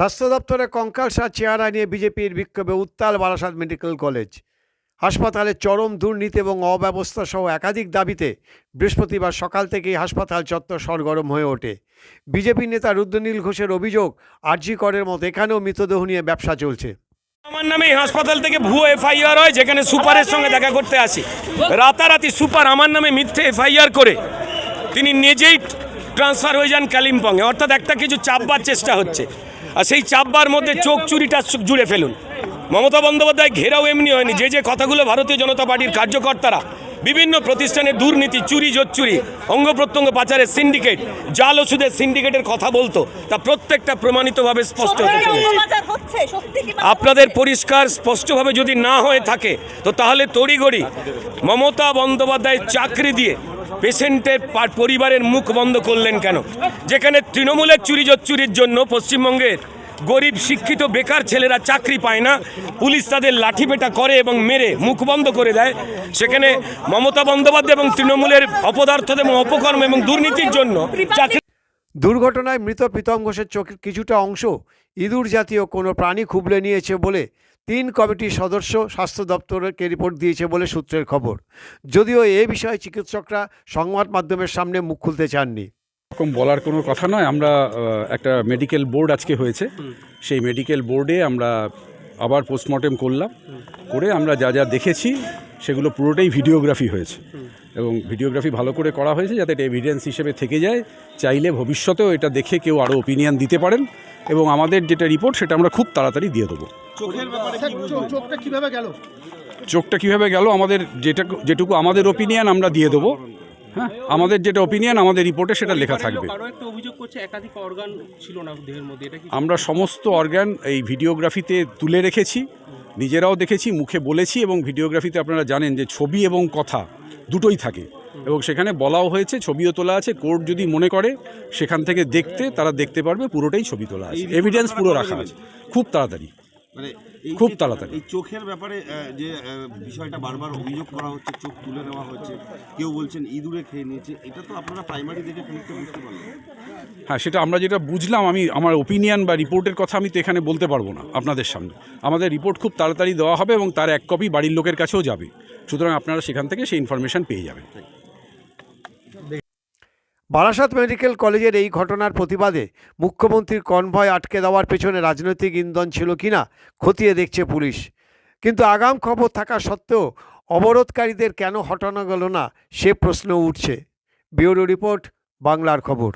স্বাস্থ্য দপ্তরে কঙ্কালসার চেহারা নিয়ে বিজেপির বিক্ষোভে উত্তাল বারাসাত মেডিকেল কলেজ। হাসপাতালে চরম দুর্নীতি এবং অব্যবস্থা সহ একাধিক দাবিতে বৃহস্পতিবার সকাল থেকেই হাসপাতাল চত্বর সরগরম হয়ে ওঠে। বিজেপি নেতা রুদ্রনীল ঘোষের অভিযোগ, আরজি করের মতো এখানেও মৃতদেহ নিয়ে ব্যবসা চলছে। আমার নামে এই হাসপাতাল থেকে ভুয়ো এফআইআর হয়, যেখানে সুপারের সঙ্গে দেখা করতে আসি। রাতারাতি সুপার আমার নামে মিথ্যে এফআইআর করে, তিনি নিজেই ট্রান্সফার হয়ে যান কালিম্পংয়ে। অর্থাৎ একটা কিছু চাপবার চেষ্টা হচ্ছে। আর সেই চাপবার মধ্যে চোখ চুরিটা জুড়ে ফেলুন। মমতা বন্দ্যোপাধ্যায় ঘেরাও এমনি হয়নি। যে যে কথাগুলো ভারতীয় জনতা পার্টির কার্যকর্তারা বিভিন্ন প্রতিষ্ঠানে দুর্নীতি চুরি জোচ্চুরি অঙ্গ প্রত্যঙ্গ পাচারের সিন্ডিকেট জাল ওষুধের সিন্ডিকেটের কথা বলতো তা প্রত্যেকটা প্রমাণিতভাবে স্পষ্ট হতে চলেছে। আপনাদের পরিষ্কার স্পষ্টভাবে যদি না হয়ে থাকে তো তাহলে তড়িগড়ি মমতা বন্দ্যোপাধ্যায় চাকরি দিয়ে পেশেন্টের পরিবারের মুখ বন্ধ করলেন কেন? যেখানে তৃণমূলের চুরি চুরির জন্য পশ্চিমবঙ্গের গরিব, শিক্ষিত, বেকার ছেলেরা চাকরি পায় না, পুলিশ তাদের লাঠিপেটা করে এবং মেরে মুখ বন্ধ করে দেয়। সেখানে মমতা বন্দ্যোপাধ্যায় এবং তৃণমূলের অপদার্থ এবং অপকর্ম এবং দুর্নীতির জন্য চাকরি দুর্ঘটনায় মৃত প্রীতম ঘোষের চোখের কিছুটা অংশ ইঁদুর জাতীয় কোনো প্রাণী খুবলে নিয়েছে বলে তিন কমিটির সদস্য স্বাস্থ্য দপ্তরকে রিপোর্ট দিয়েছে বলে সূত্রের খবর। যদিও এ বিষয়ে চিকিৎসকরা সংবাদ মাধ্যমের সামনে মুখ খুলতে চাননি। এরকম বলার কোনো কথা নয়। আমরা একটা মেডিকেল বোর্ড আজকে হয়েছে। সেই মেডিকেল বোর্ডে আমরা আবার পোস্টমর্টেম করলাম। করে আমরা যা যা দেখেছি, সেগুলো পুরোটাই ভিডিওগ্রাফি হয়েছে। এবং ভিডিওগ্রাফি ভালো করে করা হয়েছে যাতে এটা এভিডেন্স হিসেবে থেকে যায়। চাইলে ভবিষ্যতেও এটা দেখে কেউ আরও ওপিনিয়ন দিতে পারেন। এবং আমাদের যেটা রিপোর্ট সেটা আমরা খুব তাড়াতাড়ি দিয়ে দেবো। চোখটা কীভাবে গেল? চোখটা কীভাবে গেল? আমাদের যেটা যেটুকু আমাদের ওপিনিয়ন আমরা দিয়ে দেবো। হ্যাঁ? আমাদের যেটা ওপিনিয়ন আমাদের রিপোর্টে সেটা লেখা থাকবে। আরও একটা অভিযোগ করছে একাধিক অর্গান ছিল না দেহের মধ্যে এটা কি আমরা সমস্ত অর্গান এই ভিডিওগ্রাফিতে তুলে রেখেছি নিজেরাও দেখেছি মুখে বলেছি এবং ভিডিওগ্রাফিতে আপনারা জানেন যে ছবি এবং কথা দুটোই থাকে। এবং সেখানে বলাও হয়েছে ছবিও তোলা আছে কোর্ট যদি মনে করে সেখান থেকে দেখতে তারা দেখতে পারবে পুরোটাই ছবি তোলা আছে। এভিডেন্স পুরো রাখা আছে। খুব তাড়াতাড়ি। মানে খুব তাড়াতাড়ি। এই চোখের ব্যাপারে যে বিষয়টা বারবার অভিযোগ করা হচ্ছে চোখ তুলে নেওয়া হচ্ছে কেউ বলছেন ইঁদুরে খেয়ে নিয়েছে এটা তো আপনারা প্রাইমারি দেখে খানিকটা বুঝতে পারলেন। হ্যাঁ সেটা আমরা যেটা বুঝলাম আমি আমার ওপিনিয়ন বা রিপোর্টের কথা আমি তো এখানে বলতে পারব না আপনাদের সামনে। আমাদের রিপোর্ট খুব তাড়াতাড়ি দেওয়া হবে এবং তার এক কপি বাড়ির লোকের কাছেও যাবে। সুতরাং আপনারা সেখান থেকে সেই ইনফরমেশন পেয়ে যাবেন। বারাসাত মেডিকেল কলেজের এই ঘটনার প্রতিবাদে মুখ্যমন্ত্রীর কনভয় আটকে দেওয়ার পেছনে রাজনৈতিক ইন্ধন ছিল কিনা খতিয়ে দেখছে পুলিশ। কিন্তু আগাম খবর থাকা সত্ত্বেও অবরোধকারীদের কেন হটানো গেল না সে প্রশ্ন উঠছে। ব্যুরো রিপোর্ট, বাংলার খবর।